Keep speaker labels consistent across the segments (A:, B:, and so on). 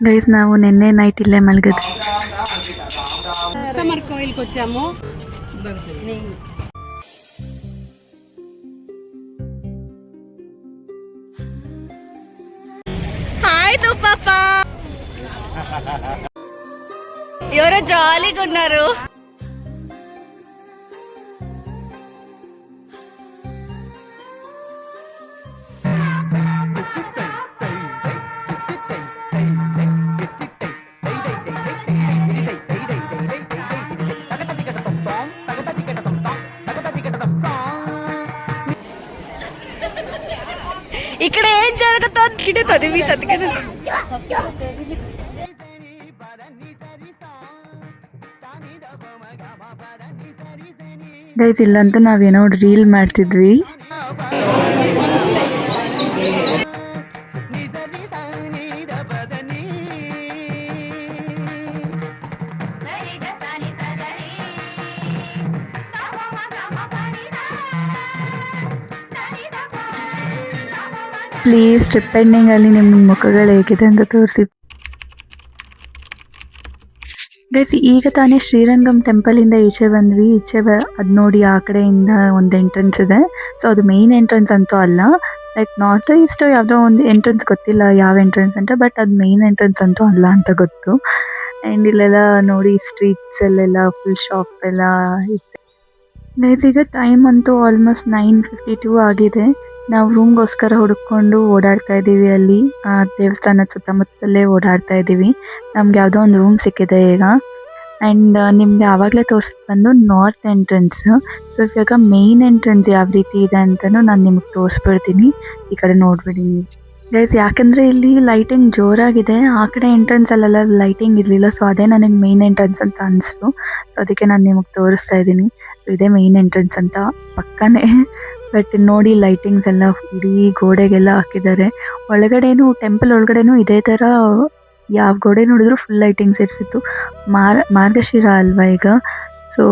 A: Guys నాకు నిన్నే night ఇల్లే
B: మలిగదు. కోయిల్కి వచ్చాము
C: హాయ్ తుప్పప్ప ఎవరో జాలీగా ఉన్నారు ఇక్కడ ఏం జరుగుతుంది ఇటు చదివి చదివి
A: ಗೈಸ್ ಇಲ್ಲಂತೂ ನಾವೇನೋ ರೀಲ್ ಮಾಡ್ತಿದ್ವಿ ಪ್ಲೀಸ್ ಟ್ರಿಪ್ ಎಂಡಿಂಗ್ ಅಲ್ಲಿ ನಿಮ್ಮ ಮುಖಗಳು ಹೇಗಿದೆ ಅಂತ ತೋರಿಸಿ. ಗೈಸ್ ಈಗ ತಾನೇ ಶ್ರೀರಂಗಂ ಟೆಂಪಲ್ ಇಂದ ಈಚೆ ಬಂದ್ವಿ. ಈಚೆ ಬ- ಅದ್ ನೋಡಿ ಆ ಕಡೆಯಿಂದ ಒಂದು ಎಂಟ್ರೆನ್ಸ್ ಇದೆ. ಸೊ ಅದು ಮೇನ್ ಎಂಟ್ರೆನ್ಸ್ ಅಂತೂ ಅಲ್ಲ. ಲೈಕ್ ನಾರ್ತ್ ಈಸ್ಟ್ ಯಾವ್ದೋ ಒಂದು ಎಂಟ್ರೆನ್ಸ್ ಗೊತ್ತಿಲ್ಲ ಯಾವ ಎಂಟ್ರೆನ್ಸ್ ಅಂತ ಬಟ್ ಅದು ಮೇನ್ ಎಂಟ್ರೆನ್ಸ್ ಅಂತೂ ಅಲ್ಲ ಅಂತ ಗೊತ್ತು. ಅಂಡ್ ಇಲ್ಲೆಲ್ಲ ನೋಡಿ ಸ್ಟ್ರೀಟ್ಸ್ ಅಲ್ಲೆಲ್ಲ ಫುಲ್ ಶಾಪ್ ಎಲ್ಲ ಇತ್ತು ಗೈಸ್ ಈಗ ಟೈಮ್ ಅಂತೂ ಆಲ್ಮೋಸ್ಟ್ ನೈನ್ ಫಿಫ್ಟಿ ಟೂ ಆಗಿದೆ. ನಾವು ರೂಮ್ಗೋಸ್ಕರ ಹುಡುಕೊಂಡು ಓಡಾಡ್ತಾ ಇದೀವಿ ಅಲ್ಲಿ. ಆ ದೇವಸ್ಥಾನದ ಸುತ್ತಮುತ್ತಲೇ ಓಡಾಡ್ತಾ ಇದೀವಿ ನಮ್ಗೆ ಯಾವುದೋ ಒಂದು ರೂಮ್ ಸಿಕ್ಕಿದೆ ಈಗ. ಅಂಡ್ ನಿಮ್ಗೆ ಆವಾಗಲೇ ತೋರ್ಸಿದ್ ಬಂದು ನಾರ್ತ್ ಎಂಟ್ರೆನ್ಸ್ ಸೊ ಇವಾಗ ಮೇನ್ ಎಂಟ್ರೆನ್ಸ್ ಯಾವ ರೀತಿ ಇದೆ ಅಂತಲೂ ನಾನು ನಿಮ್ಗೆ ತೋರಿಸ್ಬಿಡ್ತೀನಿ. ಈ ಕಡೆ ನೋಡ್ಬಿಡಿ ನೀವು. ಗೈಸ್ ಯಾಕಂದ್ರೆ ಇಲ್ಲಿ ಲೈಟಿಂಗ್ ಜೋರಾಗಿದೆ. ಆ ಕಡೆ ಎಂಟ್ರೆನ್ಸ್ ಅಲ್ಲೆಲ್ಲ ಲೈಟಿಂಗ್ ಇರಲಿಲ್ಲ. ಸೊ ಅದೇ ನನಗೆ ಮೇನ್ ಎಂಟ್ರೆನ್ಸ್ ಅಂತ ಅನಿಸ್ತು. ಸೊ ಅದಕ್ಕೆ ನಾನು ನಿಮಗೆ ತೋರಿಸ್ತಾ ಇದ್ದೀನಿ. ಇದೇ ಮೇನ್ ಎಂಟ್ರೆನ್ಸ್ ಅಂತ ಪಕ್ಕನೇ. ಬಟ್ ನೋಡಿ ಲೈಟಿಂಗ್ಸ್ ಎಲ್ಲ ಇಡೀ ಗೋಡೆಗೆಲ್ಲ ಹಾಕಿದ್ದಾರೆ. ಒಳಗಡೆನು ಟೆಂಪಲ್ ಒಳಗಡೆನು ಇದೇ ತರ ಯಾವ ಗೋಡೆ ನೋಡಿದ್ರು ಫುಲ್ ಲೈಟಿಂಗ್ಸ್ ಇರ್ಸಿತ್ತು ಮಾರ್, ಮಾರ್ಗಶಿರ ಅಲ್ವಾ ಈಗ? ಸೊ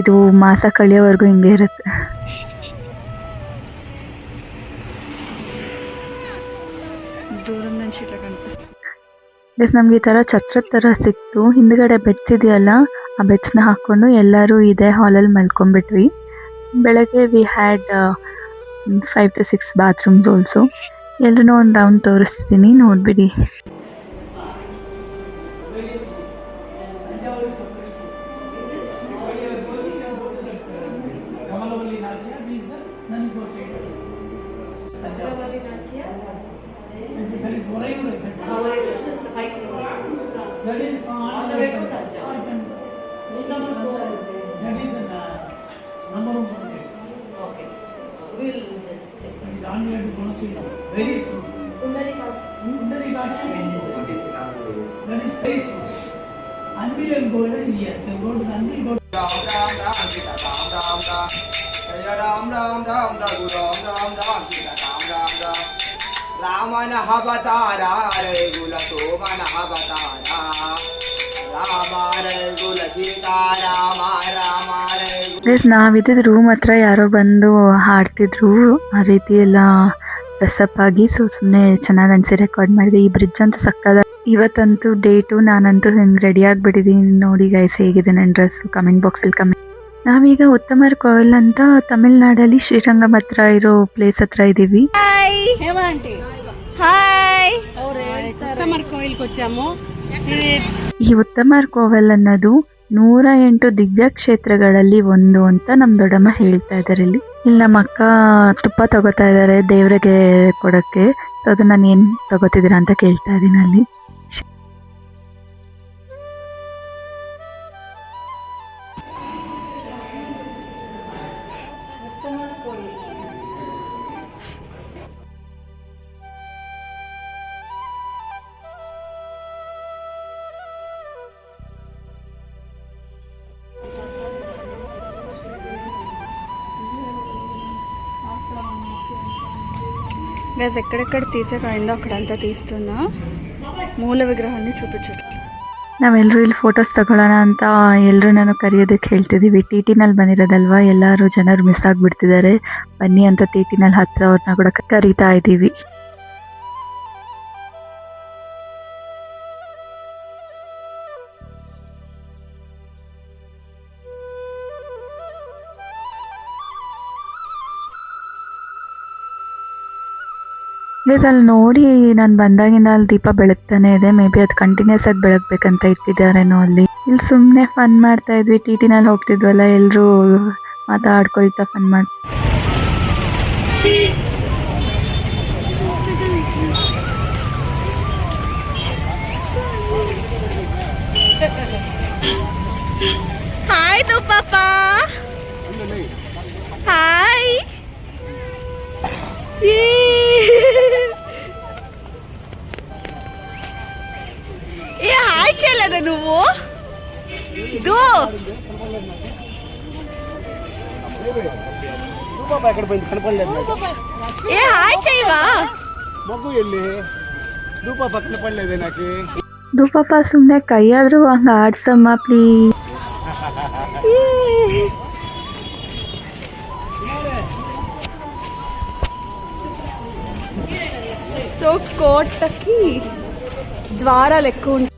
A: ಇದು ಮಾಸ ಕಳೆಯೋವರೆಗೂ ಹಿಂಗೆ ಇರುತ್ತೆ. ಎಸ್ ನಮ್ಗೆ ಈ ಥರ ಛತ್ರದ ಥರ ಸಿಕ್ತು. ಹಿಂದ್ಗಡೆ ಬೆಡ್ಸ್ ಆ ಬೆಚ್ಚನ ಹಾಕೊಂಡು ಎಲ್ಲರೂ ಇದೇ ಹಾಲಲ್ಲಿ ಮಲ್ಕೊಂಡ್ಬಿಟ್ವಿ. ಬೆಳಗ್ಗೆ we had five to six bathrooms also ಎಲ್ಲರೂ ಒಂದು ರೌಂಡ್ ತೋರಿಸ್ತೀನಿ ನೋಡ್ಬಿಡಿ.
D: राम राम रघु राम राम राम सीता राम राम राम रामन अवतारा रघुल सोमन अवतारा राम रघुल सीता राम राम रघु
A: ಗೈಸ್ ನಾವಿದ್ದಿದ್ ರೂಮ್ ಹತ್ರ ಯಾರೋ ಬಂದು ಹಾಡ್ತಿದ್ರು ಆ ರೀತಿ ಎಲ್ಲ ಡ್ರೆಸ್ಅಪ್ ಆಗಿ ಸೊ ಸುಮ್ಮನೆ ಚೆನ್ನಾಗಿ ಅನ್ಸಿ ರೆಕಾರ್ಡ್ ಮಾಡಿದೆ ಈ ಬ್ರಿಡ್ಜ್ ಅಂತೂ ಸಕ್ಕದ ಇವತ್ತಂತೂ ಡೇಟು ನಾನಂತೂ ಹಿಂಗೆ ರೆಡಿ ಆಗಿಬಿಟ್ಟಿದ್ದೀನಿ ನೋಡಿ ಗೈಸ್ ಹೇಗಿದೆ ನನ್ನ ಡ್ರೆಸ್ ಕಮೆಂಟ್ ಬಾಕ್ಸಲ್ಲಿ ಕಮೆಂಟ್ ನಾವೀಗ ಉತ್ತಮರ್ ಕೋಯಲ್ ಅಂತ ತಮಿಳ್ನಾಡಲ್ಲಿ ಶ್ರೀರಂಗಂ ಹತ್ರ ಇರೋ ಪ್ಲೇಸ್ ಹತ್ರ
B: ಇದೀವಿ.
A: ಈ ಉತ್ತಮರ್ ಕೋವೆಲ್ ಅನ್ನೋದು ನೂರ ಎಂಟು ದಿವ್ಯ ಕ್ಷೇತ್ರಗಳಲ್ಲಿ ಒಂದು ಅಂತ ನಮ್ಮ ದೊಡ್ಡಮ್ಮ ಹೇಳ್ತಾ ಇದಾರೆ ಇಲ್ಲಿ. ಇಲ್ಲಿ ನಮ್ಮ ಅಕ್ಕ ತುಪ್ಪ ತಗೋತಾ ಇದ್ದಾರೆ ದೇವರಿಗೆ ಕೊಡಕ್ಕೆ. ಸೊ ಅದನ್ನ ನಾನು ಏನ್ ತಗೋತಿದ್ದೀರಾ ಅಂತ ಕೇಳ್ತಾ ಇದೀನಿ ಅಲ್ಲಿ.
C: గైస్ ఎక్కడెక్కడ తీసేకాయిందో అక్కడంతా తీస్తున్నా మూల విగ్రహాన్ని చూపించట్లేదు
A: ನಾವೆಲ್ಲರೂ ಇಲ್ಲಿ ಫೋಟೋಸ್ ತಗೊಳ್ಳೋಣ ಅಂತ ಎಲ್ಲರೂ ನಾನು ಕರೆಯೋದಕ್ಕೆ ಹೇಳ್ತಿದ್ದೀವಿ ಟಿ ಟಿನಲ್ಲಿ ಬಂದಿರೋದಲ್ವಾ ಎಲ್ಲರೂ ಜನರು ಮಿಸ್ ಆಗಿಬಿಡ್ತಿದ್ದಾರೆ ಬನ್ನಿ ಅಂತ ಟಿ ಟಿನಲ್ಲಿ ಹತ್ರ ಅವ್ರನ್ನ ಕೂಡ ಕರೀತಾ ಇದ್ದೀವಿ ಗೈಸ್ ಅಲ್ಲಿ ನೋಡಿ, ನಾನು ಬಂದಾಗಿಂದ ಅಲ್ಲಿ ದೀಪ ಬೆಳಗ್ತಾನೆ ಇದೆ. ಮೇ ಬಿ ಅದು ಕಂಟಿನ್ಯೂಸ್ ಆಗಿ ಬೆಳಗ್ಬೇಕಂತ ಇಟ್ಟಿದ್ದಾರೇನೋ ಅಲ್ಲಿ. ಇಲ್ಲಿ ಸುಮ್ಮನೆ ಫನ್ ಮಾಡ್ತಾ ಇದ್ವಿ. ಟಿ ಟಿನಲ್ಲಿ ಹೋಗ್ತಿದ್ವಲ್ಲ ಎಲ್ಲರೂ ಮಾತಾಡ್ಕೊಳ್ತಾ ಫನ್ ಮಾಡ್
E: ಎಲ್ಲಿ? ಧೂಪ ಪಕ್ಕದ ಪಳ್ಳೆದೆ ನಾಕಿ
A: ಧೂಪಪ್ಪ ಸುಮ್ಮನೆ ಕೈಯಾದರೂ ಹಂಗೆ ಆಡ್ಸಮ್ಮ ಪ್ಲೀಸ್
C: ಸೊ ಕೋಟಕ್ಕೆ ದ್ವಾರ ಲೆಕ್ಕ ಉಂಟು.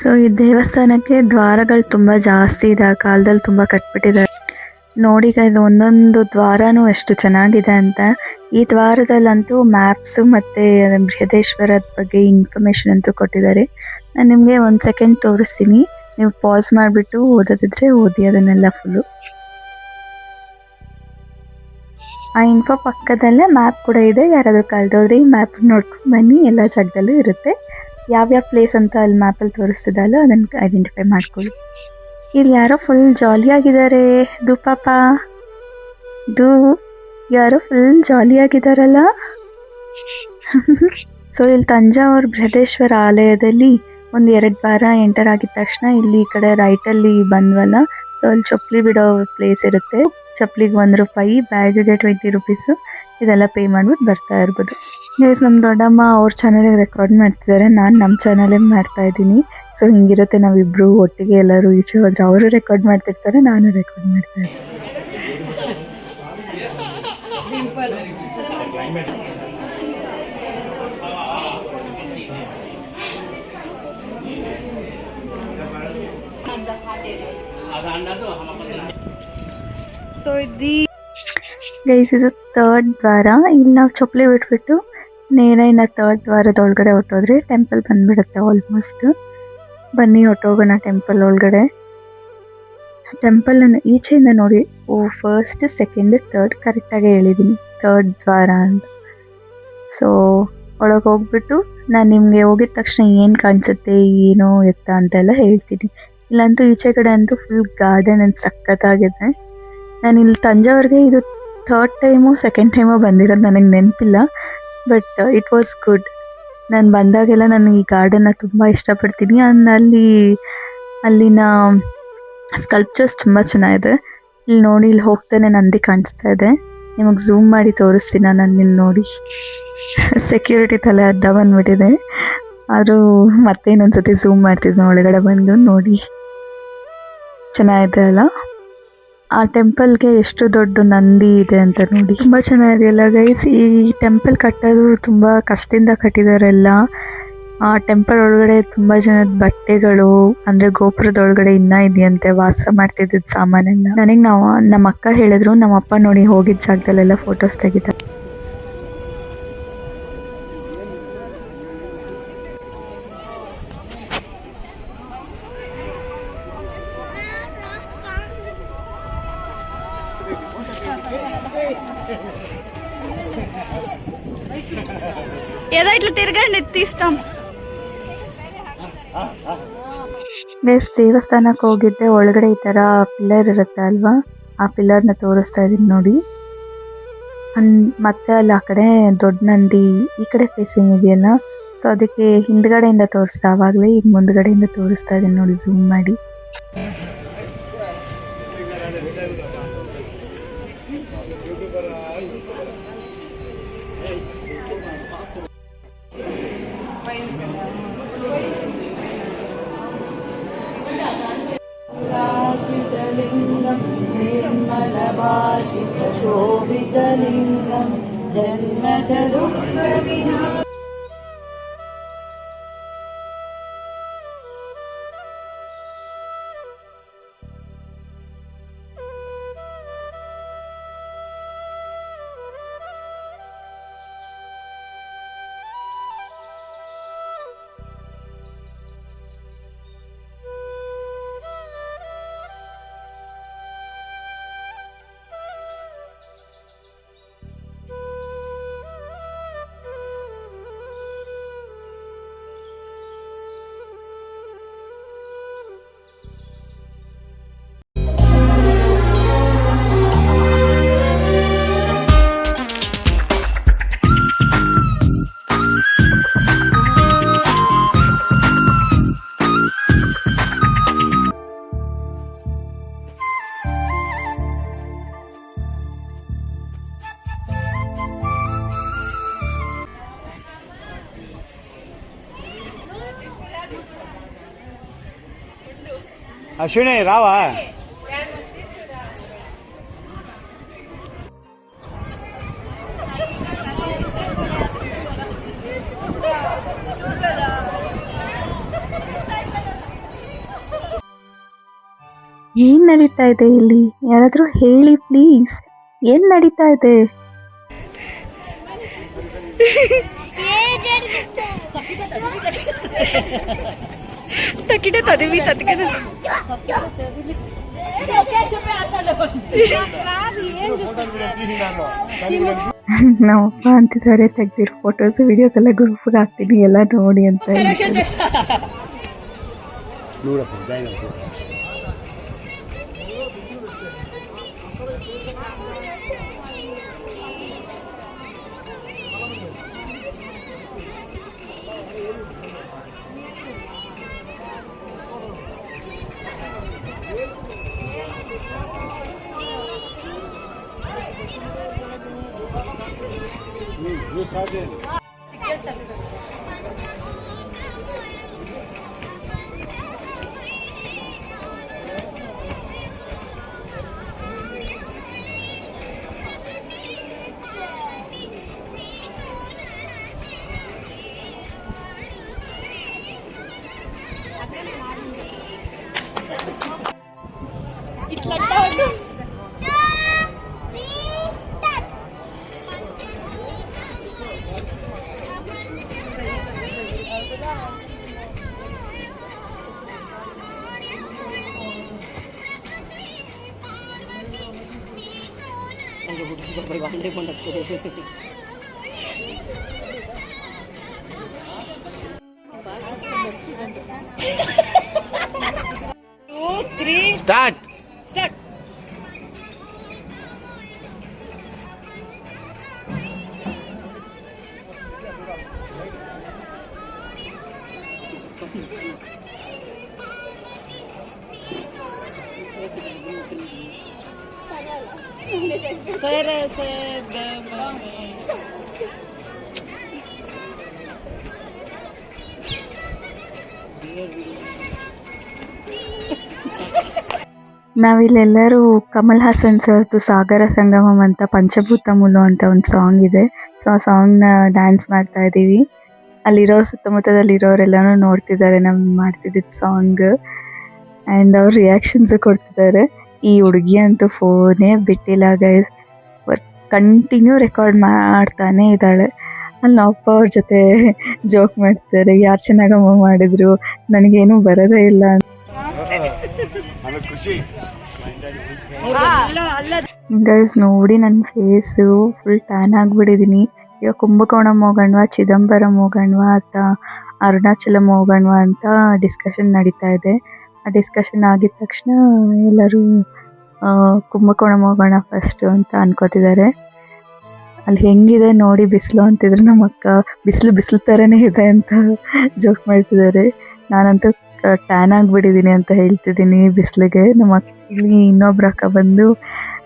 A: ಸೊ ಈ ದೇವಸ್ಥಾನಕ್ಕೆ ದ್ವಾರಗಳು ತುಂಬಾ ಜಾಸ್ತಿ ಇದೆ. ಆ ಕಾಲದಲ್ಲಿ ತುಂಬಾ ಕಟ್ಬಿಟ್ಟಿದ್ದಾರೆ. ನೋಡಿ ಇದು ಒಂದೊಂದು ದ್ವಾರನೂ ಎಷ್ಟು ಚೆನ್ನಾಗಿದೆ ಅಂತ. ಈ ದ್ವಾರದಲ್ಲಂತೂ ಮ್ಯಾಪ್ಸ್ ಮತ್ತೆ ಬೃಹದೇಶ್ವರದ ಬಗ್ಗೆ ಇನ್ಫಾರ್ಮೇಶನ್ ಅಂತೂ ಕೊಟ್ಟಿದ್ದಾರೆ. ನಾನು ನಿಮಗೆ ಒಂದು ಸೆಕೆಂಡ್ ತೋರಿಸ್ತೀನಿ. ನೀವು ಪಾಸ್ ಮಾಡಿಬಿಟ್ಟು ಓದೋದಿದ್ರೆ ಓದಿ ಅದನ್ನೆಲ್ಲ ಫುಲ್ಲು ಆ ಇನ್ಫೋ ಪಕ್ಕದಲ್ಲೇ ಮ್ಯಾಪ್ ಕೂಡ ಇದೆ. ಯಾರಾದರೂ ಕಳೆದೋದ್ರೆ ಈ ಮ್ಯಾಪ್ ನೋಡ್ಕೊಂಡು ಬನ್ನಿ. ಎಲ್ಲ ಜಾಗದಲ್ಲೂ ಇರುತ್ತೆ. ಯಾವ್ಯಾವ ಪ್ಲೇಸ್ ಅಂತ ಅಲ್ಲಿ ಮ್ಯಾಪಲ್ಲಿ ತೋರಿಸ್ತಿದ್ದಲ್ಲ ಅದನ್ನು ಐಡೆಂಟಿಫೈ ಮಾಡ್ಕೊಳ್ಳಿ. ಇಲ್ಲಿ ಯಾರೋ ಫುಲ್ ಜಾಲಿಯಾಗಿದ್ದಾರೆ ದುಪಾಪ ದು ಯಾರೋ ಫುಲ್ ಜಾಲಿಯಾಗಿದ್ದಾರಲ್ಲ ಸೊ ಇಲ್ಲಿ ತಂಜಾವೂರ್ ಬೃಹದೇಶ್ವರ ಆಲಯದಲ್ಲಿ ಒಂದು ಎರಡು ವಾರ ಎಂಟರ್ ಆಗಿದ ತಕ್ಷಣ ಇಲ್ಲಿ ಈ ಕಡೆ ರೈಟಲ್ಲಿ ಬಂದ್ವಲ್ಲ. ಸೊ ಅಲ್ಲಿ ಚಪ್ಪಲಿ ಬಿಡೋ ಪ್ಲೇಸ್ ಇರುತ್ತೆ. ಚಪ್ಪಲಿಗೆ ಒಂದು ರೂಪಾಯಿ ಬ್ಯಾಗಿಗೆ ಟ್ವೆಂಟಿ ರುಪೀಸು ಇದೆಲ್ಲ ಪೇ ಮಾಡ್ಬಿಟ್ಟು ಬರ್ತಾ ಇರ್ಬೋದು. ಗೈಸ್ ನಮ್ಮ ದೊಡ್ಡಮ್ಮ ಅವ್ರ ಚಾನಲಿಗೆ ರೆಕಾರ್ಡ್ ಮಾಡ್ತಿದ್ದಾರೆ ನಾನು ನಮ್ಮ ಚಾನಲಿಗೆ ಮಾಡ್ತಾ ಇದ್ದೀನಿ. ಸೊ ಹಿಂಗಿರುತ್ತೆ ನಾವಿಬ್ರು ಒಟ್ಟಿಗೆ ಎಲ್ಲರೂ ಈಚೆ ಹೋದ್ರೆ ಅವರು ರೆಕಾರ್ಡ್ ಮಾಡ್ತಿರ್ತಾರೆ, ನಾನು ರೆಕಾರ್ಡ್ ಮಾಡ್ತಾ ಇದ್ದೀನಿ.
C: ಸೊ ಇದು
A: ಗೈಸ್ ಇದು ಥರ್ಡ್ ದ್ವಾರ. ಇಲ್ಲಿ ನಾವು ಚಪ್ಪಲಿ ಬಿಟ್ಬಿಟ್ಟು ನೇರ ಇನ್ನು ಥರ್ಡ್ ದ್ವಾರದ ಒಳಗಡೆ ಹೊಟ್ಟೋದ್ರೆ ಟೆಂಪಲ್ ಬಂದ್ಬಿಡುತ್ತೆ ಆಲ್ಮೋಸ್ಟ್ ಬನ್ನಿ ಹೊಟ್ಟೋಗೋಣ ಟೆಂಪಲ್ ಒಳಗಡೆ. ಟೆಂಪಲ್ ಅನ್ನು ಈಚೆಯಿಂದ ನೋಡಿ. ಓ ಫಸ್ಟ್ ಸೆಕೆಂಡ್ ಥರ್ಡ್ ಕರೆಕ್ಟಾಗಿ ಹೇಳಿದ್ದೀನಿ ಥರ್ಡ್ ದ್ವಾರ ಅಂತ. ಸೊ ಒಳಗೆ ಹೋಗ್ಬಿಟ್ಟು ನಾನು ನಿಮಗೆ ಹೋಗಿದ ತಕ್ಷಣ ಏನು ಕಾಣಿಸುತ್ತೆ, ಏನು, ಎತ್ತ ಅಂತೆಲ್ಲ ಹೇಳ್ತೀನಿ. ಇಲ್ಲಂತೂ ಈಚೆ ಕಡೆ ಅಂತೂ ಫುಲ್ ಗಾರ್ಡನ್ ಅಂತ ಸಖತ್ತಾಗಿದೆ. ನಾನು ಇಲ್ಲಿ ತಂಜಾವೂರಿಗೆ ಇದು ಥರ್ಡ್ ಟೈಮು ಸೆಕೆಂಡ್ ಟೈಮು ಬಂದಿರೋದು ನನಗೆ ನೆನಪಿಲ್ಲ ಬಟ್ ಇಟ್ ವಾಸ್ ಗುಡ್ ನಾನು ಬಂದಾಗೆಲ್ಲ ನಾನು ಈ ಗಾರ್ಡನ್ನ ತುಂಬ ಇಷ್ಟಪಡ್ತೀನಿ. ಆ್ಯಂಡ್ ಅಲ್ಲಿ ಅಲ್ಲಿನ ಸ್ಕಲ್ಪ್ಚರ್ಸ್ ತುಂಬ ಚೆನ್ನಾಗಿದೆ. ಇಲ್ಲಿ ನೋಡಿ, ಇಲ್ಲಿ ಹೋಗ್ತಾನೆ ನಂದಿ ಕಾಣಿಸ್ತಾ ಇದೆ. ನಿಮಗೆ ಝೂಮ್ ಮಾಡಿ ತೋರಿಸ್ತೀನಿ ನಾನು ನಿನ್ನ ನೋಡಿ. ಸೆಕ್ಯೂರಿಟಿ ತಲೆ ಅದ್ದ ಬಂದ್ಬಿಟ್ಟಿದೆ. ಆದರೂ ಮತ್ತೆ ಇನ್ನೊಂದ್ಸತಿ ಝೂಮ್ ಮಾಡ್ತಿದ್ದೆ ಒಳಗಡೆ ಬಂದು ನೋಡಿ. ಚೆನ್ನಾಗಿದೆ ಅಲ್ಲ? ಆ ಟೆಂಪಲ್ಗೆ ಎಷ್ಟು ದೊಡ್ಡ ನಂದಿ ಇದೆ ಅಂತ ನೋಡಿ. ತುಂಬಾ ಚೆನ್ನಾಗಿದೆಯಲ್ಲ ಗೈಸ್ ಈ ಟೆಂಪಲ್ ಕಟ್ಟೋದು ತುಂಬಾ ಕಷ್ಟದಿಂದ ಕಟ್ಟಿದಾರೆಲ್ಲ. ಆ ಟೆಂಪಲ್ ಒಳಗಡೆ ತುಂಬಾ ಜನದ ಬಟ್ಟೆಗಳು, ಅಂದ್ರೆ ಗೋಪುರದ ಒಳಗಡೆ ಇನ್ನ ಇದೆಯಂತೆ, ವಾಸ ಮಾಡ್ತಿದ್ದ ಸಾಮಾನೆಲ್ಲ. ನನಗೆ ನಾವು ನಮ್ಮ ಅಕ್ಕ ಹೇಳಿದ್ರು ನಮ್ಮ ಅಪ್ಪ ನೋಡಿ ಹೋಗಿದ್ ಜಾಗದಲ್ಲೆಲ್ಲ ಫೋಟೋಸ್ ತೆಗಿತಾರೆ. ಬೇಸ್ ದೇವಸ್ಥಾನಕ್ಕೆ ಹೋಗಿದ್ದೆ. ಒಳಗಡೆ ಈ ತರ ಪಿಲ್ಲರ್ ಇರುತ್ತೆ ಅಲ್ವಾ? ಆ ಪಿಲ್ಲರ್ನ ತೋರಿಸ್ತಾ ಇದ್ದೀನಿ ನೋಡಿ. ಅಲ್ಲಿ ಮತ್ತೆ ಅಲ್ಲಿ ಆ ಕಡೆ ದೊಡ್ಡ ನಂದಿ ಈ ಕಡೆ ಫೇಸಿಂಗ್ ಇದೆಯಲ್ಲ? ಸೊ ಅದಕ್ಕೆ ಹಿಂದ್ಗಡೆಯಿಂದ ತೋರಿಸ್ತಾ ಆವಾಗಲೇ ಈಗ ಮುಂದ್ಗಡೆಯಿಂದ ತೋರಿಸ್ತಾ ಇದೀನಿ ನೋಡಿ ಝೂಮ್ ಮಾಡಿ.
E: जन्म च दुःखविना ಅಶ್ವಿನಿ ರಾವ.
A: ಏನ್ ನಡೀತಾ ಇದೆ ಇಲ್ಲಿ? ಯಾರಾದ್ರೂ ಹೇಳಿ ಪ್ಲೀಸ್ ಏನ್ ನಡೀತಾ ಇದೆ?
C: ತಕಿಟ ತದಿವಿ ತದಿಕೆ
A: ನಮ್ಮಪ್ಪ ಅಂತಿದ್ದಾರೆ ತೆಗ್ದಿರೋ ಫೋಟೋಸ್ ವಿಡಿಯೋಸ್ ಎಲ್ಲ ಗ್ರೂಪ್ಗೆ ಹಾಕ್ತೀನಿ ಎಲ್ಲ ನೋಡಿ ಅಂತ
E: 抓紧 ಹೇಳ್ತಾರೆ. ನೋಡಪ್ಪ
A: ನಾವಿಲ್ಲೆಲ್ಲರೂ ಕಮಲ್ ಹಾಸನ್ ಸರ್ದು ಸಾಗರ ಸಂಗಮಂ ಅಂತ ಪಂಚಭೂತ ಮುಲು ಅಂತ ಒಂದು ಸಾಂಗ್ ಇದೆ. ಸೊ ಆ ಸಾಂಗ್ನ ಡ್ಯಾನ್ಸ್ ಮಾಡ್ತಾ ಇದ್ದೀವಿ. ಅಲ್ಲಿರೋ ಸುತ್ತಮುತ್ತದಲ್ಲಿರೋರೆಲ್ಲನೂ ನೋಡ್ತಿದ್ದಾರೆ ನಾವು ಮಾಡ್ತಿದ್ದಿದ್ದ ಸಾಂಗ್ ಆ್ಯಂಡ್ ಅವ್ರ ರಿಯಾಕ್ಷನ್ಸ್ ಕೊಡ್ತಿದ್ದಾರೆ. ಈ ಹುಡುಗಿ ಅಂತೂ ಫೋನೇ ಬಿಟ್ಟಿಲ್ಲ ಗೈಸ್ ಕಂಟಿನ್ಯೂ ರೆಕಾರ್ಡ್ ಮಾಡ್ತಾನೆ ಇದ್ದಾಳೆ. ಅಲ್ಲಿ ನಮ್ಮ ಅಪ್ಪ ಅವ್ರ ಜೊತೆ ಜೋಕ್ ಮಾಡ್ತಾರೆ ಯಾರು ಮೂವ್ ಮಾಡಿದ್ರು? ನನಗೇನು ಬರೋದೇ ಇಲ್ಲ ಗೈಸ್ ನೋಡಿ ನನ್ನ ಫೇಸು ಫುಲ್ ಟ್ಯಾನ್ ಆಗಿಬಿಟ್ಟಿದ್ದೀನಿ ಇವಾಗ ಕುಂಭಕೋಣಂ ಹೋಗಣ್ವಾ, ಚಿದಂಬರಂ ಹೋಗಣ್ವಾ ಅಥವಾ ಅರುಣಾಚಲಂ ಹೋಗಣ್ವಾ ಅಂತ ಡಿಸ್ಕಷನ್ ನಡೀತಾ ಇದೆ. ಆ ಡಿಸ್ಕಷನ್ ಆಗಿದ ತಕ್ಷಣ ಎಲ್ಲರೂ ಕುಂಭಕೋಣ ಹೋಗೋಣ ಫಸ್ಟ್ ಅಂತ ಅನ್ಕೋತಿದ್ದಾರೆ ಅಲ್ಲಿ ಹೆಂಗಿದೆ ನೋಡಿ ಬಿಸಿಲು ಅಂತಿದ್ರು ನಮ್ಮ ಅಕ್ಕ. ಬಿಸಿಲು ಬಿಸಿಲು ಥರನೇ ಇದೆ ಅಂತ ಜೋಕ್ ಮಾಡ್ತಿದ್ದಾರೆ ನಾನಂತೂ ಟ್ಯಾನ್ ಆಗಿಬಿಟ್ಟಿದ್ದೀನಿ ಅಂತ ಹೇಳ್ತಿದ್ದೀನಿ ಬಿಸಿಲಿಗೆ. ನಮ್ಮ ಅಕ್ಕ, ಇಲ್ಲಿ ಇನ್ನೊಬ್ರು ಅಕ್ಕ ಬಂದು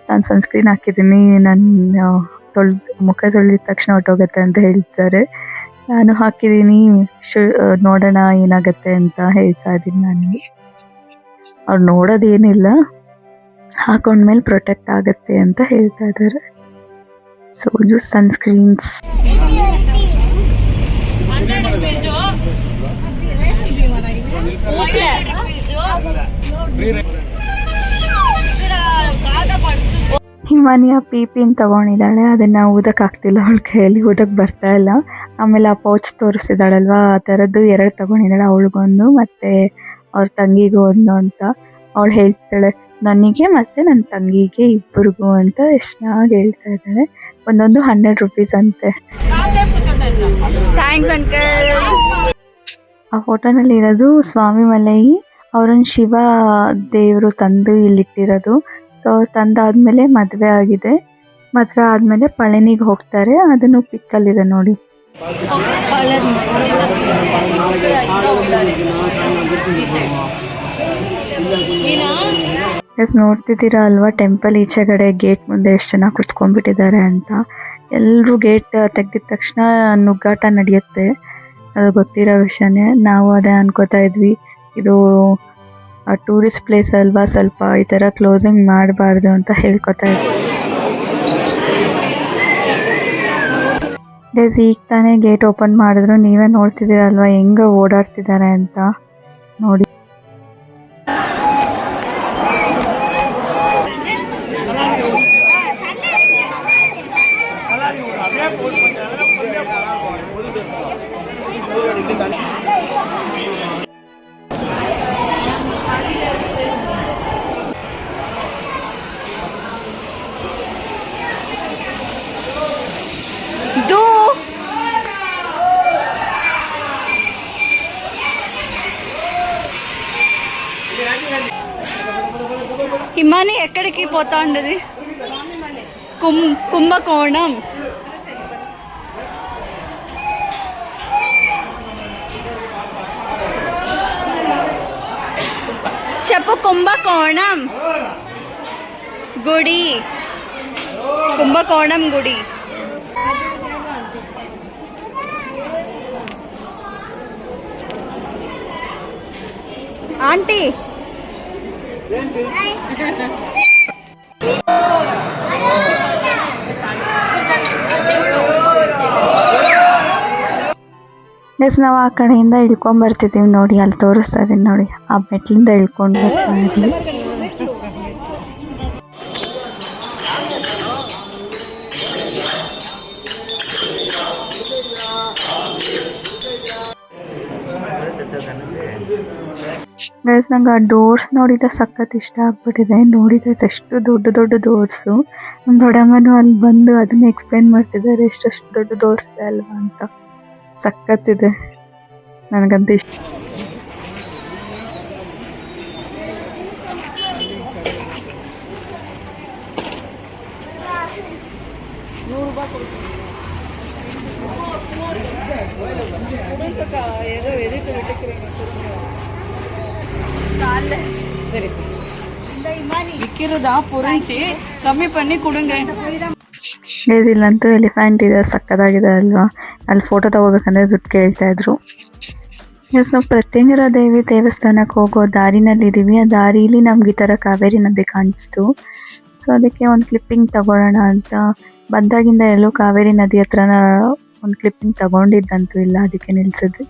A: ನಾನು ಸನ್ಸ್ಕ್ರೀನ್ ಹಾಕಿದ್ದೀನಿ ನನ್ನ ತೊಳೆದು ಮುಖ ತೊಳೆದಿದ ತಕ್ಷಣ ಹೊಟ್ಟೋಗುತ್ತೆ ಅಂತ ಹೇಳ್ತಾರೆ ನಾನು ಹಾಕಿದ್ದೀನಿ ಶು ನೋಡೋಣ ಏನಾಗುತ್ತೆ ಅಂತ ಹೇಳ್ತಾ ಇದ್ದೀನಿ ನಾನು. ಅವ್ರು ನೋಡೋದೇನಿಲ್ಲ. ಹಾಕೊಂಡ್ಮೇಲೆ ಪ್ರೊಟೆಕ್ಟ್ ಆಗುತ್ತೆ ಅಂತ ಹೇಳ್ತಾ ಇದ್ದಾರೆ ಸೊ ಯೂಸ್ ಸನ್ಸ್ಕ್ರೀನ್ಸ್ ಹಿಮಾನಿಯ ಪಿಪಿನ್ ತಗೊಂಡಿದ್ದಾಳೆ. ಅದನ್ನ ಊದಕ್ ಆಗ್ತಿಲ್ಲ. ಅವಳ ಕೈಯಲ್ಲಿ ಊದಕ್ ಬರ್ತಾ ಇಲ್ಲ. ಆಮೇಲೆ ಆ ಪೌಚ್ ತೋರಿಸ್ತಿದ್ದಾಳಲ್ವಾ? ಆ ಥರದ್ದು ಎರಡು ತಗೊಂಡಿದ್ದಾಳೆ ಅವಳಿಗೊಂದು. ಮತ್ತೆ ಅವ್ರ ತಂಗಿಗೂ ಒಂದು ಅಂತ ಅವಳು ಹೇಳ್ತಾಳೆ ನನಗೆ ಮತ್ತೆ ನನ್ನ ತಂಗಿಗೆ ಇಬ್ಬರಿಗೂ ಅಂತ ಎಷ್ಟು ಚೆನ್ನಾಗಿ ಹೇಳ್ತಾ ಇದ್ದಾಳೆ. ಒಂದೊಂದು ಹಂಡ್ರೆಡ್ ರುಪೀಸ್ ಅಂತೆ. ಆ ಫೋಟೋನಲ್ಲಿ ಇರೋದು ಸ್ವಾಮಿ ಮಲೈ ಅವ್ರನ್ನ ಶಿವ ದೇವರು ತಂದು ಇಲ್ಲಿಟ್ಟಿರೋದು. ಸೊ ಅವ್ರು ತಂದಾದ್ಮೇಲೆ ಮದುವೆ ಆಗಿದೆ. ಮದುವೆ ಆದ್ಮೇಲೆ ಪಳನಿಗೆ ಹೋಗ್ತಾರೆ. ಅದನ್ನು ಪಿಕ್ಕಲ್ಲಿದೆ ನೋಡಿ. ಎಸ್, ನೋಡ್ತಿದ್ದೀರಾ ಅಲ್ವಾ? ಟೆಂಪಲ್ ಈಚೆಗಡೆ ಗೇಟ್ ಮುಂದೆ ಎಷ್ಟು ಜನ ಕುತ್ಕೊಂಡ್ಬಿಟ್ಟಿದ್ದಾರೆ ಅಂತ. ಎಲ್ಲರೂ ಗೇಟ್ ತೆಗ್ದಿದ ತಕ್ಷಣ ನುಗ್ಗಾಟ ನಡೆಯುತ್ತೆ. ಅದು ಗೊತ್ತಿರೋ ವಿಷಯನೇ. ನಾವು ಅದೇ ಅನ್ಕೋತಾ ಇದ್ವಿ. ಇದು ಟೂರಿಸ್ಟ್ ಪ್ಲೇಸ್ ಅಲ್ವಾ? ಸ್ವಲ್ಪ ಈ ಥರ ಕ್ಲೋಸಿಂಗ್ ಮಾಡಬಾರ್ದು ಅಂತ ಹೇಳ್ಕೊತಾ ಇದ್ವಿ. ಗೈಸ್, ಈಗ ತಾನೇ ಗೇಟ್ ಓಪನ್ ಮಾಡಿದ್ರು. ನೀವೇ ನೋಡ್ತಿದ್ದೀರಲ್ವಾ ಹೆಂಗ ಓಡಾಡ್ತಿದ್ದಾರೆ ಅಂತ. ನೋಡಿ.
C: పోతా ఉండదు కుం కుంభకోణం. చెప్పు కుంభకోణం. గుడి. కుంభకోణం గుడి. ఆంటీ.
A: ಗೈಸ್ ನಾವು ಆ ಕಡೆಯಿಂದ ಇಳ್ಕೊಂಡ್ ಬರ್ತಿದ್ದೀವಿ ನೋಡಿ, ಅಲ್ಲಿ ತೋರಿಸ್ತಾ ಇದೀನಿ ನೋಡಿ. ಆ ಮೆಟ್ಲಿಂದ ಇಳ್ಕೊಂಡು ಬರ್ತಾ ಇದೀವಿ ಗೈಸ್ ನಂಗೆ ಆ ಡೋರ್ಸ್ ನೋಡಿದ ಸಖತ್ ಇಷ್ಟ ಆಗ್ಬಿಟ್ಟಿದೆ. ನೋಡಿ ಗೈಸ್ ಎಷ್ಟು ದೊಡ್ಡ ದೊಡ್ಡ ಡೋರ್ಸ್ ನಮ್ಮ ದೊಡ್ಡಮ್ಮನು ಅಲ್ಲಿ ಬಂದು ಅದನ್ನ ಎಕ್ಸ್ಪ್ಲೈನ್ ಮಾಡ್ತಿದ್ದಾರೆ, ಎಷ್ಟೆಷ್ಟು ದೊಡ್ಡ ಡೋರ್ಸ್ ಇದೆ ಅಲ್ವಾ ಅಂತ. ಸಖತ್ತಿದೆ ನನಗಂತೂ ಇಷ್ಟ
B: விக்கிறதா புரிஞ்சு கம்மி பண்ணி கொடுங்க
A: ಗೈಸ್ ಇಲ್ಲಂತೂ ಎಲಿಫೆಂಟ್ ಇದೆ, ಸಕ್ಕದಾಗಿದೆ ಅಲ್ವಾ? ಅಲ್ಲಿ ಫೋಟೋ ತಗೋಬೇಕಂದ್ರೆ ದುಡ್ಡು ಕೇಳ್ತಾ ಇದ್ರು. ಎಸ್ ನಾವು ಪ್ರತ್ಯಂಗರ ದೇವಿ ದೇವಸ್ಥಾನಕ್ಕೆ ಹೋಗೋ ದಾರಿನಲ್ಲಿ ಇದೀವಿ. ಆ ದಾರಿಲಿ ನಮ್ಗೆ ಈ ಥರ ಕಾವೇರಿ ನದಿ ಕಾಣಿಸ್ತು. ಸೊ ಅದಕ್ಕೆ ಒಂದು ಕ್ಲಿಪ್ಪಿಂಗ್ ತಗೊಳ್ಳೋಣ ಅಂತ. ಬಂದಾಗಿಂದ ಎಲ್ಲೋ ಕಾವೇರಿ ನದಿ ಹತ್ರನ ಒಂದು ಕ್ಲಿಪ್ಪಿಂಗ್ ತಗೊಂಡಿದ್ದಂತೂ ಇಲ್ಲ, ಅದಕ್ಕೆ ನಿಲ್ಸಿದ್ವಿ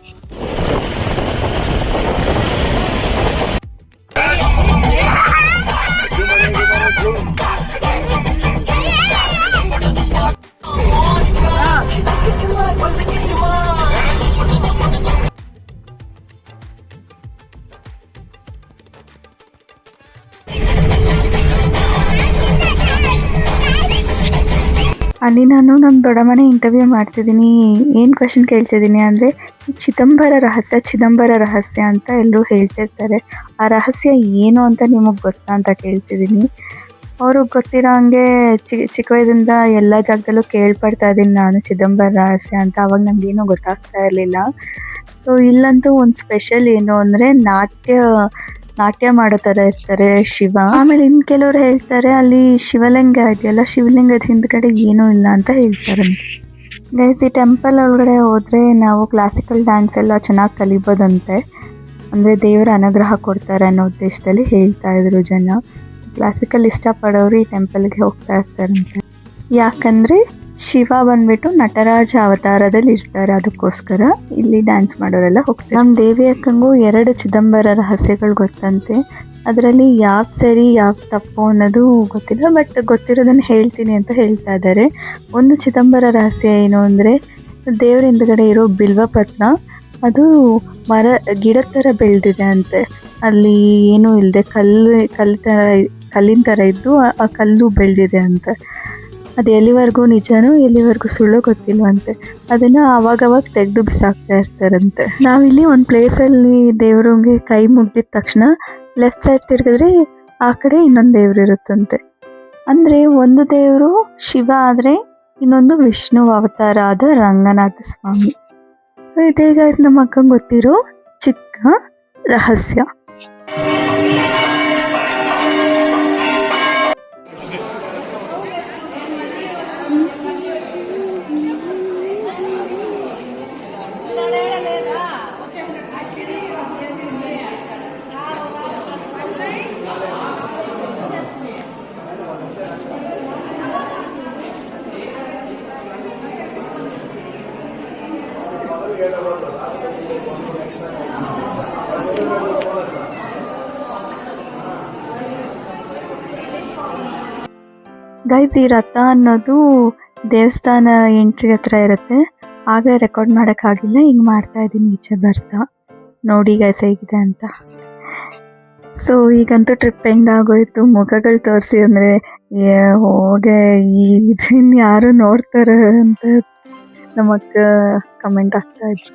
A: ಅಲ್ಲಿ ನಾನು ನಮ್ಮ ದೊಡ್ಡಮನೆ ಇಂಟರ್ವ್ಯೂ ಮಾಡ್ತಿದ್ದೀನಿ. ಏನು ಕ್ವೆಶನ್ ಕೇಳ್ತಿದ್ದೀನಿ ಅಂದರೆ ಚಿದಂಬರ ರಹಸ್ಯ ಚಿದಂಬರ ರಹಸ್ಯ ಅಂತ ಎಲ್ಲರೂ ಹೇಳ್ತಿರ್ತಾರೆ. ಆ ರಹಸ್ಯ ಏನು ಅಂತ ನಿಮಗೆ ಗೊತ್ತಾ ಅಂತ ಕೇಳ್ತಿದ್ದೀನಿ. ಅವರು ಗೊತ್ತಿರೋ ಹಂಗೆ ಚಿ ಚಿಕ್ಕ ವಯಸ್ಸಿಂದ ಎಲ್ಲ ಜಾಗದಲ್ಲೂ ಕೇಳ್ಪಡ್ತಾ ಇದ್ದೀನಿ ನಾನು ಚಿದಂಬರ ರಹಸ್ಯ ಅಂತ, ಅವಾಗ ನಮಗೇನು ಗೊತ್ತಾಗ್ತಾ ಇರಲಿಲ್ಲ. ಸೊ ಇಲ್ಲಂತೂ ಒಂದು ಸ್ಪೆಷಲ್ ಏನು ಅಂದರೆ ನಾಟ್ಯ ನಾಟ್ಯ ಮಾಡೋ ಥರ ಇರ್ತಾರೆ ಶಿವ. ಆಮೇಲೆ ಇನ್ನು ಕೆಲವರು ಹೇಳ್ತಾರೆ ಅಲ್ಲಿ ಶಿವಲಿಂಗ ಇದೆಯಲ್ಲ, ಶಿವಲಿಂಗದ ಹಿಂದ್ಗಡೆ ಏನೂ ಇಲ್ಲ ಅಂತ ಹೇಳ್ತಾರೆ. ಗೈಸ್ ಈ ಟೆಂಪಲ್ ಒಳಗಡೆ ಹೋದರೆ ನಾವು ಕ್ಲಾಸಿಕಲ್ ಡ್ಯಾನ್ಸ್ ಎಲ್ಲ ಚೆನ್ನಾಗಿ ಕಲಿಬೋದಂತೆ. ಅಂದರೆ ದೇವರ ಅನುಗ್ರಹ ಕೊಡ್ತಾರೆ ಅನ್ನೋ ಉದ್ದೇಶದಲ್ಲಿ ಹೇಳ್ತಾ ಇದ್ರು ಜನ. ಕ್ಲಾಸಿಕಲ್ ಇಷ್ಟಪಡೋರು ಈ ಟೆಂಪಲ್ಗೆ ಹೋಗ್ತಾ ಇರ್ತಾರಂತೆ. ಯಾಕಂದ್ರೆ ಶಿವ ಬಂದ್ಬಿಟ್ಟು ನಟರಾಜ ಅವತಾರದಲ್ಲಿ ಇರ್ತಾರೆ ಅದಕ್ಕೋಸ್ಕರ ಇಲ್ಲಿ ಡ್ಯಾನ್ಸ್ ಮಾಡೋರೆಲ್ಲ ಹೋಗ್ತಾರೆ ನಮ್ಮ ದೇವಿ ಅಕ್ಕಂಗೂ ಎರಡು ಚಿದಂಬರ ರಹಸ್ಯಗಳು ಗೊತ್ತಂತೆ. ಅದರಲ್ಲಿ ಯಾವ ಸರಿ ಯಾವ್ದು ತಪ್ಪು ಅನ್ನೋದು ಗೊತ್ತಿಲ್ಲ ಬಟ್ ಗೊತ್ತಿರೋದನ್ನ ಹೇಳ್ತೀನಿ ಅಂತ ಹೇಳ್ತಾ ಇದ್ದಾರೆ. ಒಂದು ಚಿದಂಬರ ರಹಸ್ಯ ಏನು ಅಂದರೆ, ದೇವ್ರ ಹಿಂದ್ಗಡೆ ಇರೋ ಬಿಲ್ವಪತ್ರ, ಅದು ಮರ, ಗಿಡದ ಥರ ಬೆಳೆದಿದೆ ಅಂತೆ. ಅಲ್ಲಿ ಏನೂ ಇಲ್ಲದೆ ಕಲ್ಲು ಕಲ್ಲು ಥರ ಕಲ್ಲಿನ ಥರ ಇದ್ದು ಆ- ಕಲ್ಲು ಬೆಳೆದಿದೆ ಅಂತ. ಅದು ಎಲ್ಲಿವರೆಗೂ ನಿಜನೋ, ಎಲ್ಲಿವರೆಗೂ ಸುಳ್ಳು ಗೊತ್ತಿಲ್ವಂತೆ. ಅದನ್ನ ಆವಾಗವಾಗ ತೆಗೆದು ಬಿಸಾಕ್ತಾ ಇರ್ತಾರಂತೆ. ನಾವಿಲ್ಲಿ ಒಂದು ಪ್ಲೇಸಲ್ಲಿ ದೇವ್ರಿಗೆ ಕೈ ಮುಗ್ದಿದ ತಕ್ಷಣ ಲೆಫ್ಟ್ ಸೈಡ್ ತಿರುಗಿದ್ರೆ ಆ ಕಡೆ ಇನ್ನೊಂದು ದೇವ್ರು ಇರುತ್ತಂತೆ. ಅಂದ್ರೆ ಒಂದು ದೇವರು ಶಿವ ಆದ್ರೆ ಇನ್ನೊಂದು ವಿಷ್ಣು ಅವತಾರ ಆದ ರಂಗನಾಥ ಸ್ವಾಮಿ. ಸೊ ಇದೀಗ ನಮ್ಮ ಅಕ್ಕಂಗೆ ಗೊತ್ತಿರೋ ಚಿಕ್ಕ ರಹಸ್ಯ. ಗೈಸ್, ಈ ರಥ ಅನ್ನೋದು ದೇವಸ್ಥಾನ ಎಂಟ್ರಿ ಹತ್ರ ಇರುತ್ತೆ. ಆಗಲೇ ರೆಕಾರ್ಡ್ ಮಾಡೋಕ್ಕಾಗಿಲ್ಲ, ಹಿಂಗೆ ಮಾಡ್ತಾ ಇದ್ದೀನಿ, ಈಚೆ ಬರ್ತಾ. ನೋಡಿ ಗೈಸ್ ಹೇಗಿದೆ ಅಂತ. ಸೊ ಈಗಂತೂ ಟ್ರಿಪ್ ಎಂಡ್ ಆಗೋಯ್ತು. ಮುಖಗಳು ತೋರಿಸಿ ಅಂದರೆ ಹೋಗೆ ಇದನ್ನ ಯಾರು ನೋಡ್ತಾರ ಅಂತ ಅಕ್ಕ ಕಮೆಂಟ್ ಆಗ್ತಾ ಇದ್ರು.